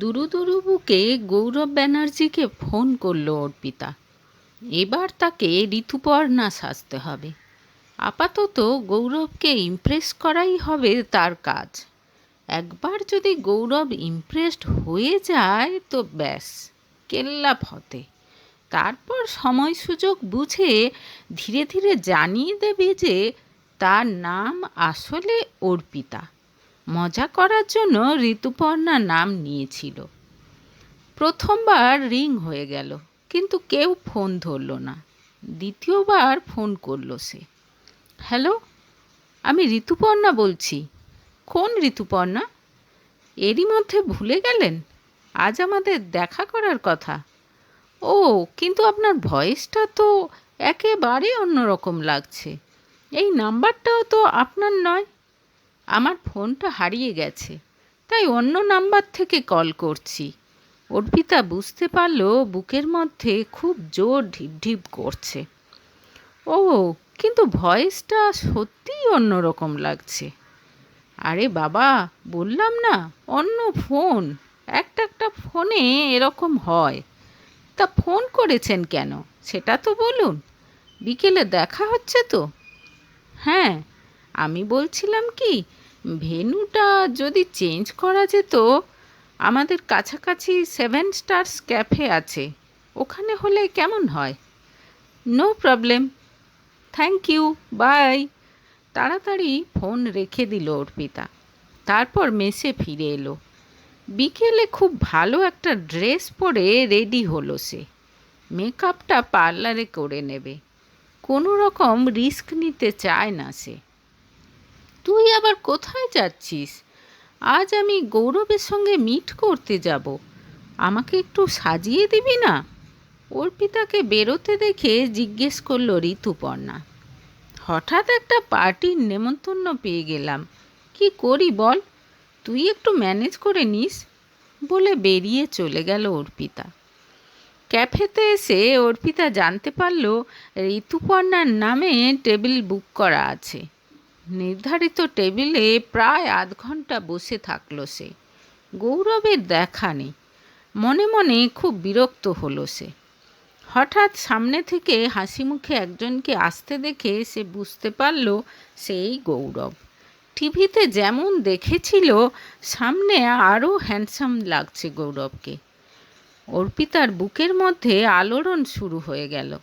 দুরু দুরু বুকে গৌরব ব্যানার্জিকে ফোন করল অর্পিতা। এবার তাকে ঋতুপর্ণা সাজতে হবে। আপাতত গৌরবকে ইমপ্রেস করাই হবে তার কাজ। একবার যদি গৌরব ইমপ্রেসড হয়ে যায় তো ব্যাস কেল্লা ফতে তারপর সময় সুযোগ বুঝে ধীরে ধীরে জানিয়ে দেবে যে তার নাম আসলে অর্পিতা। মজা করার জন্য ঋতুপর্ণা নাম নিয়েছিল। প্রথমবার রিং হয়ে গেল, কিন্তু কেউ ফোন ধরল না। দ্বিতীয়বার ফোন করল সে। হ্যালো, আমি ঋতুপর্ণা বলছি। কোন ঋতুপর্ণা? এরই মধ্যে ভুলে গেলেন? আজ আমাদের দেখা করার কথা। ও, কিন্তু আপনার ভয়েসটা তো একেবারে অন্যরকম লাগছে। এই নাম্বারটাও তো আপনার নয়। আমার ফোনটা হারিয়ে গেছে, তাই অন্য নাম্বার থেকে কল করছি। অর্পিতা বুঝতে পারল বুকের মধ্যে খুব জোর ঢিপ ঢিপ করছে। ও কিন্তু ভয়েসটা সত্যিই অন্যরকম লাগছে। আরে বাবা, বললাম না, অন্য ফোন, একটা একটা ফোনে এরকম হয়। তা ফোন করেছেন কেন, সেটা তো বলুন। বিকেলে দেখা হচ্ছে তো? হ্যাঁ আমি বলছিলাম কি ভেন্যুটা যদি চেঞ্জ করা যেত, আমাদের কাছাকাছি সেভেন স্টার্স ক্যাফে আছে। ওখানে হলে কেমন হয়? No problem. Thank you, bye. তাড়াতাড়ি ফোন রেখে দিল অর্পিতা। তারপর মেসে ফিরে এলো। বিকেলে খুব ভালো একটা ড্রেস পরে রেডি হলো সে। মেকআপটা পার্লারে করে নেবে। কোনো রকম রিস্ক নিতে চায় না সে। তুই আবার কোথায় যাচ্ছিস? আজ আমি গৌরবের সঙ্গে মিট করতে যাব। আমাকে একটু সাজিয়ে দিবি না? অর্পিতাকে বেরোতে দেখে জিজ্ঞেস করল ঋতুপর্ণা। হঠাৎ একটা পার্টির নেমন্তন্ন পেয়ে গেলাম। কি করি বল? তুই একটু ম্যানেজ করে নিস বলে বেরিয়ে চলে গেল অর্পিতা। ক্যাফেতে এসে অর্পিতা জানতে পারল ঋতুপর্ণার নামে টেবিল বুক করা আছে। নির্ধারিত টেবিলে প্রায় আধ ঘণ্টা বসে থাকল সে। গৌরবের দেখা নেই। মনে মনে খুব বিরক্ত হলো সে। হঠাৎ সামনে থেকে হাসি মুখে একজনকে আসতে দেখে সে বুঝতে পারল সেই গৌরব। টিভিতে যেমন দেখেছিল, সামনে আরও হ্যান্ডসাম লাগছে গৌরবকে। অর্পিতার বুকের মধ্যে আলোড়ন শুরু হয়ে গেল।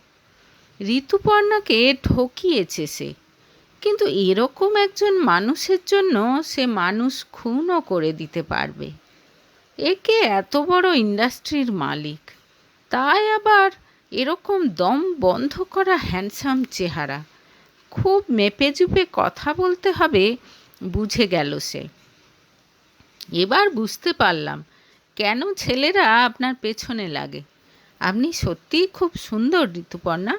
ঋতুপর্ণাকে ঠকিয়েছে সে। কিন্তু এরকম একজন মানুষের জন্য সে মানুষ খুনও করে দিতে পারবে। একে এত বড় ইন্ডাস্ট্রির মালিক, তাই আবার এরকম দম বন্ধ করা হ্যান্ডসাম চেহারা। খুব মেপে চুপে কথা বলতে হবে, বুঝে গেল সে। এবার বুঝতে পারলাম কেন ছেলেরা আপনার পেছনে লাগে। আপনি সত্যিই খুব সুন্দর, ঋতুপর্ণা।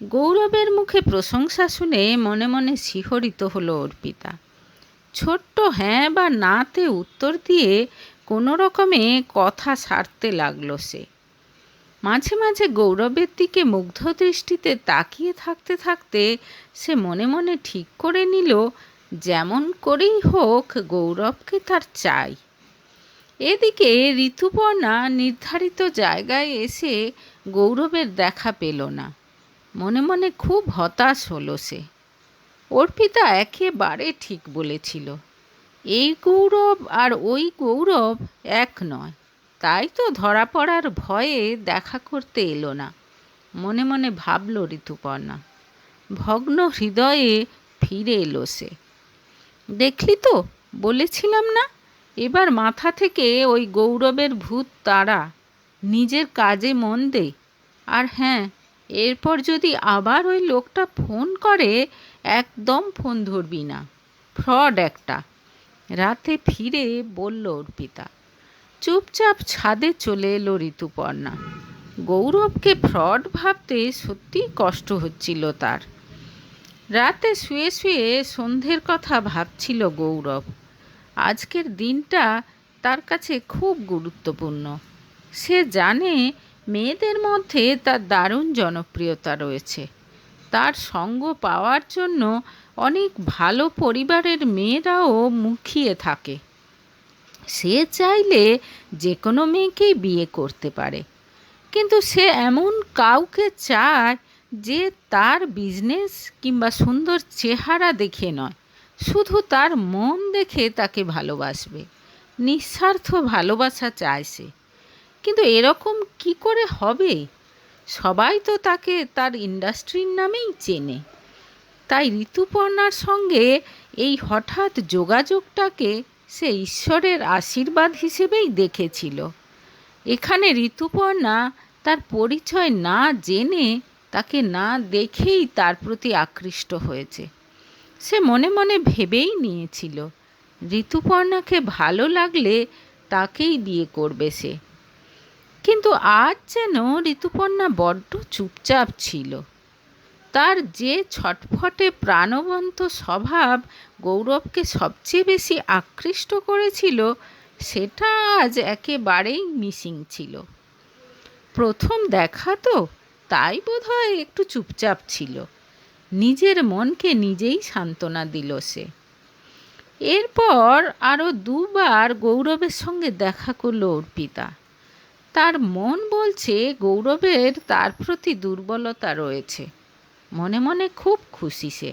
গৌরবের মুখে প্রশংসা শুনে মনে মনে শিহরিত হলো অর্পিতা। ছোট্ট হ্যাঁ বা নাতে উত্তর দিয়ে কোনো রকমে কথা সারতে লাগল সে। মাঝে মাঝে গৌরবের দিকে মুগ্ধ দৃষ্টিতে তাকিয়ে থাকতে থাকতে সে মনে মনে ঠিক করে নিল, যেমন করেই হোক গৌরবকে তার চাই। এদিকে ঋতুপর্ণা নির্ধারিত জায়গায় এসে গৌরবের দেখা পেল না। মনে মনে খুব হতাশ হলো সে। অর্পিতা একেবারে ঠিক বলেছিল, এই গৌরব আর ওই গৌরব এক নয়। তাই তো ধরা পড়ার ভয়ে দেখা করতে এলো না। মনে মনে ভাবল ঋতুপর্ণা। ভগ্ন হৃদয়ে ফিরে এলো সে। দেখলি তো, বলেছিলাম না? এবার মাথা থেকে ওই গৌরবের ভূত তারা নিজের কাজে মন দে আর হ্যাঁ এরপর যদি আবার ওই লোকটা ফোন করে, একদম ফোন ধরবি না। ফ্রড একটা। রাতে ফিরে বলল অর্পিতা, চুপচাপ ছাদে চলে এলো ঋতুপর্ণা। গৌরবকে ফ্রড ভাবতে সত্যিই কষ্ট হচ্ছিল তার। রাতে শুয়ে শুয়ে সন্ধ্যের কথা ভাবছিল গৌরব। আজকের দিনটা তার কাছে খুব গুরুত্বপূর্ণ। সে জানে মেয়েদের মধ্যে তার দারুণ জনপ্রিয়তা রয়েছে। তার সঙ্গ পাওয়ার জন্য অনেক ভালো পরিবারের মেয়েরাও মুখিয়ে থাকে। সে চাইলে যে কোনো মেয়েকেই বিয়ে করতে পারে। কিন্তু সে এমন কাউকে চায় যে তার বিজনেস কিংবা সুন্দর চেহারা দেখে নয়। শুধু তার মন দেখে তাকে ভালোবাসবে। নিঃস্বার্থ ভালোবাসা চায় সে। কিন্তু এরকম কি করে হবে? সবাই তো তাকে তার ইন্ডাস্ট্রির নামেই চেনে। তাই ঋতুপর্ণার সঙ্গে এই হঠাৎ যোগাযোগটাকে সে ঈশ্বরের আশীর্বাদ হিসেবেই দেখেছিল। এখানে ঋতুপর্ণা তার পরিচয় না জেনে তাকে না দেখেই তার প্রতি আকৃষ্ট হয়েছে। সে মনে মনে ভেবেই নিয়েছিল, ঋতুপর্ণাকে ভালো লাগলে তাকেই বিয়ে করবে সে। কিন্তু আজ যেন ঋতুপর্ণা বড্ড চুপচাপ ছিল। তার যে ছটফটে প্রাণবন্ত স্বভাব গৌরবকে সবচেয়ে বেশি আকৃষ্ট করেছিল, সেটা আজ একেবারেই মিসিং ছিল। প্রথম দেখা তো তাই বোধহয় একটু চুপচাপ ছিল। নিজের মনকে নিজেই সান্ত্বনা দিল সে। এরপর আরও দুবার গৌরবের সঙ্গে দেখা করল অর্পিতা। তার মন বলছে গৌরবের তার প্রতি দুর্বলতা রয়েছে। মনে মনে খুব খুশি সে।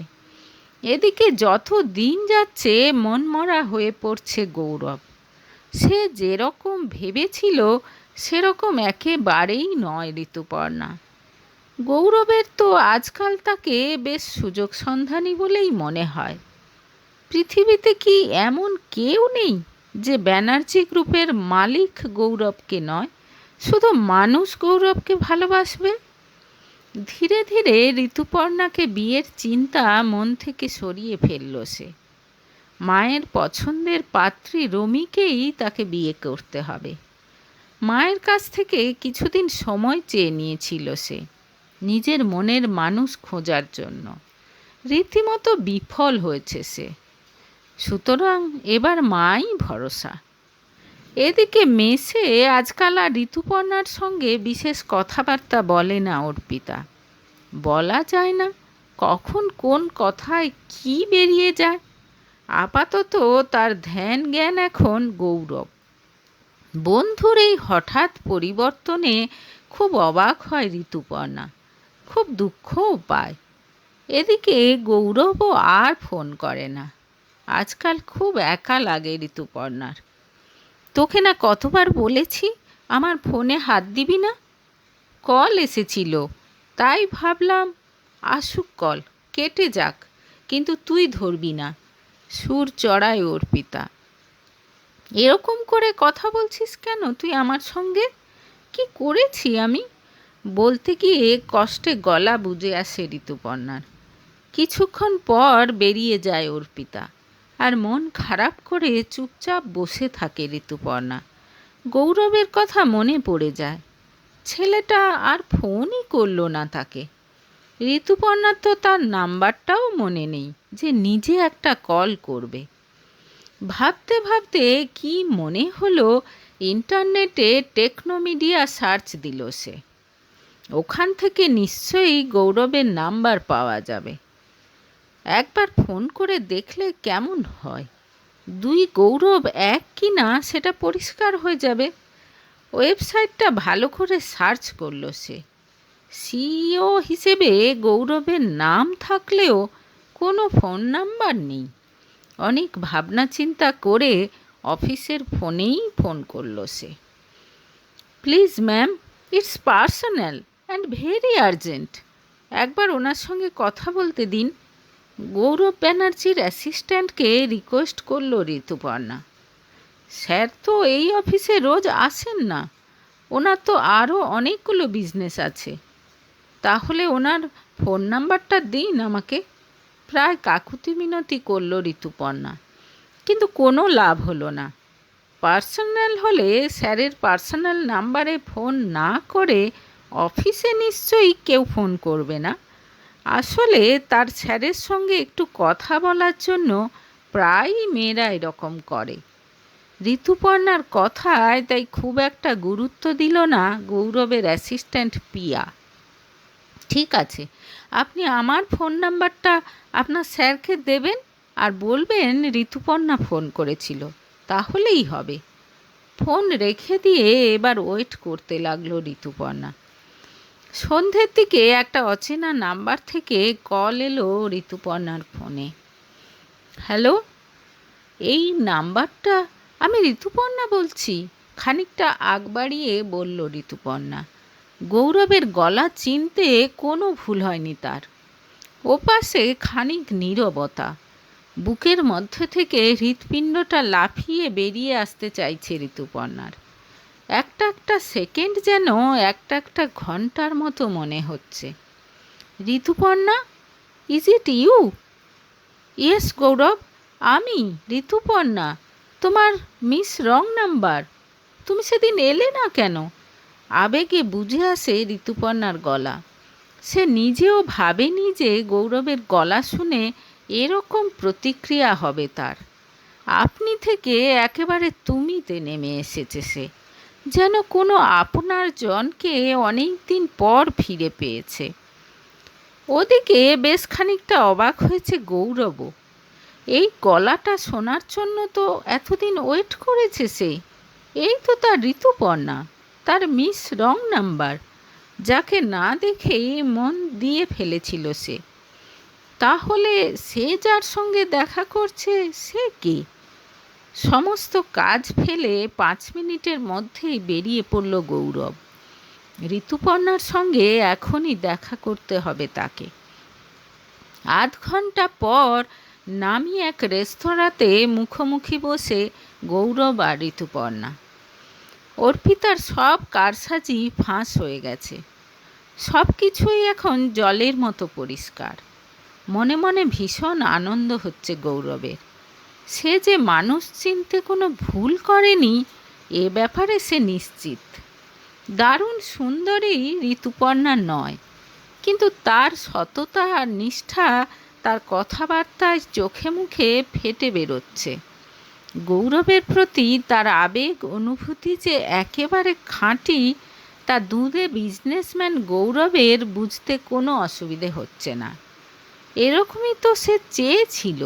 এদিকে যত দিন যাচ্ছে, মনমরা হয়ে পড়ছে গৌরব। সে যেরকম ভেবেছিল, সেরকম একেবারেই নয় ঋতুপর্ণা। গৌরবের তো আজকাল তাকে বেশ সুযোগ সন্ধানী বলেই মনে হয়। পৃথিবীতে কি এমন কেউ নেই যে ব্যানার্জি গ্রুপের মালিক গৌরবকে নয়? শুধু মানুষ গৌরবকে ভালোবাসবে? ধীরে ধীরে ঋতুপর্ণাকে বিয়ের চিন্তা মন থেকে সরিয়ে ফেলল সে। মায়ের পছন্দের পাত্রী রমিকেই তাকে বিয়ে করতে হবে। মায়ের কাছ থেকে কিছুদিন সময় চেয়ে নিয়েছিল সে, নিজের মনের মানুষ খোঁজার জন্য। রীতিমতো বিফল হয়েছে সে। সুতরাং এবার মাই ভরসা। এদিকে মেসে আজকাল আর ঋতুপর্ণার সঙ্গে বিশেষ কথাবার্তা বলে না অর্পিতা বলা যায় না কখন কোন কথায় কি বেরিয়ে যায়। আপাতত তার ধ্যান জ্ঞান এখন গৌরব। বন্ধুর এই হঠাৎ পরিবর্তনে খুব অবাক হয় ঋতুপর্ণা, খুব দুঃখও পায়। এদিকে গৌরবও আর ফোন করে না। আজকাল খুব একা লাগে ঋতুপর্ণার। তোকে না কতবার বলেছি, আমার ফোনে হাত দিবি না? কল এসেছিল, তাই ভাবলাম, আসুক কল, কেটে যাক, কিন্তু তুই ধরবি না, সুর চড়ায় অর্পিতা এরকম করে কথা বলছিস কেন তুই আমার সঙ্গে? কি করেছি আমি? বলতে গিয়ে কষ্টে গলা বুঝে আসে ঋতুপর্ণার। কিছুক্ষণ পর বেরিয়ে যায় অর্পিতা আর মন খারাপ করে চুপচাপ বসে থাকে ঋতুপর্ণা। গৌরবের কথা মনে পড়ে যায়। ছেলেটা আর ফোনই করল না তাকে। ঋতুপর্ণার তো তার নাম্বারটাও মনে নেই যে নিজে একটা কল করবে। ভাবতে ভাবতে কি মনে হলো, ইন্টারনেটে টেকনোমিডিয়া সার্চ দিল সে। ওখান থেকে নিশ্চয়ই গৌরবের নাম্বার পাওয়া যাবে। একবার ফোন করে দেখলে কেমন হয়? দুই গৌরব এক কি না, সেটা পরিষ্কার হয়ে যাবে। ওয়েবসাইটটা ভালো করে সার্চ করল সে। সিইও হিসেবে গৌরবের নাম থাকলেও কোনো ফোন নাম্বার নেই। অনেক ভাবনা চিন্তা করে অফিসের ফোনেই ফোন করল সে। Please ma'am, it's personal and very urgent. একবার ওনার সঙ্গে কথা বলতে দিন। গৌরব ব্যানার্জির অ্যাসিস্ট্যান্টকে রিকোয়েস্ট করল ঋতুপর্ণা। স্যার তো এই অফিসে রোজ আসেন না। ওনার তো আরও অনেকগুলো বিজনেস আছে। তাহলে ওনার ফোন নাম্বারটা দিন আমাকে। প্রায় কাকুতি মিনতি করল ঋতুপর্ণা। কিন্তু কোনো লাভ হলো না। পার্সোনাল হলে স্যারের পার্সোনাল নাম্বারে ফোন না করে অফিসে নিশ্চয়ই কেউ ফোন করবে না। আসলে তার স্যারের সঙ্গে একটু কথা বলার জন্য প্রায়ই মেয়েরা এরকম করে। ঋতুপর্ণার কথায় তাই খুব একটা গুরুত্ব দিল না গৌরবের অ্যাসিস্ট্যান্ট পিয়া। ঠিক আছে, আপনি আমার ফোন নাম্বারটা আপনার স্যারকে দেবেন আর বলবেন ঋতুপর্ণা ফোন করেছিল, তাহলেই হবে। ফোন রেখে দিয়ে এবার ওয়েট করতে লাগল ঋতুপর্ণা। সন্ধ্যের দিকে একটা অচেনা নাম্বার থেকে কল এলো ঋতুপর্ণার ফোনে। হ্যালো, এই নাম্বারটা আমি ঋতুপর্ণা বলছি। খানিকটা আগ বাড়িয়ে বলল ঋতুপর্ণা। গৌরবের গলা চিনতে কোনো ভুল হয়নি তার। ওপাশে খানিক নীরবতা। বুকের মধ্য থেকে হৃৎপিণ্ডটা লাফিয়ে বেরিয়ে আসতে চাইছে ঋতুপর্ণার। একটা একটা সেকেন্ড যেন একটা একটা ঘণ্টার মতো মনে হচ্ছে। Rituparna is it you yes Gaurav, আমি, ঋতুপর্ণা, তোমার মিস রং নাম্বার তুমি সেদিন এলে না কেন? আবেগে বুঝে আসে ঋতুপর্ণার গলা। সে নিজেও ভাবেনি যে গৌরবের গলা শুনে এরকম প্রতিক্রিয়া হবে তার। আপনি থেকে একেবারে তুমিতে নেমে এসেছে সে। যেন কোনো আপনার জনকে অনেক দিন পর ফিরে পেয়েছে। ওদিকে বেশ খানিকটা অবাক হয়েছে গৌরবও। এই গলাটা শোনার জন্য তো এতদিন ওয়েট করেছে সে। এই তো তার ঋতুপর্ণা, তার মিস রং নাম্বার, যাকে না দেখেই মন দিয়ে ফেলেছিল সে। তাহলে সে যার সঙ্গে দেখা করছে, সে কে? সমস্ত কাজ ফেলে পাঁচ মিনিটের মধ্যেই বেরিয়ে পড়ল গৌরব। ঋতুপর্ণার সঙ্গে এখনই দেখা করতে হবে তাকে। আধ ঘণ্টা পর নামি এক রেস্তোরাঁতে মুখোমুখি বসে গৌরব আর ঋতুপর্ণা। অর্পিতার সব কারসাজি ফাঁস হয়ে গেছে। সব কিছুই এখন জলের মতো পরিষ্কার। মনে মনে ভীষণ আনন্দ হচ্ছে গৌরবের। সে যে মানুষ চিনতে কোনো ভুল করেনি, এ ব্যাপারে সে নিশ্চিত। দারুণ সুন্দরী ঋতুপর্ণা নয়, কিন্তু তার সততা আর নিষ্ঠা তার কথাবার্তায় চোখে মুখে ফেটে বেরোচ্ছে। গৌরবের প্রতি তার আবেগ অনুভূতি যে একেবারে খাঁটি, তা দুধে বিজনেসম্যান গৌরবের বুঝতে কোনো অসুবিধে হচ্ছে না। এরকমই তো সে চেয়েছিল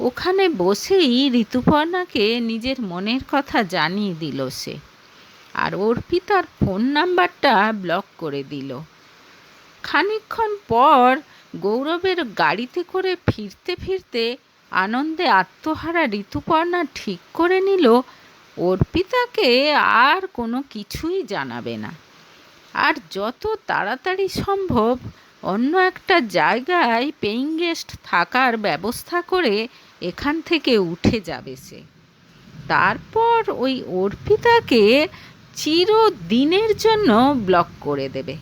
ওখানে বসেই ঋতুপর্ণাকে নিজের মনের কথা জানিয়ে দিল সে। আর অর্পিতার ফোন নাম্বারটা ব্লক করে দিল। খানিকক্ষণ পর গৌরবের গাড়িতে করে ফিরতে ফিরতে আনন্দে আত্মহারা ঋতুপর্ণা ঠিক করে নিল, অর্পিতাকে আর কোনো কিছুই জানাবে না। আর যত তাড়াতাড়ি সম্ভব অন্য একটা জায়গায় পেইং গেস্ট থাকার ব্যবস্থা করে এখান থেকে উঠে যাবে সে। তারপর ওই অর্পিতাকে চিরদিনের জন্য ব্লক করে দেবে।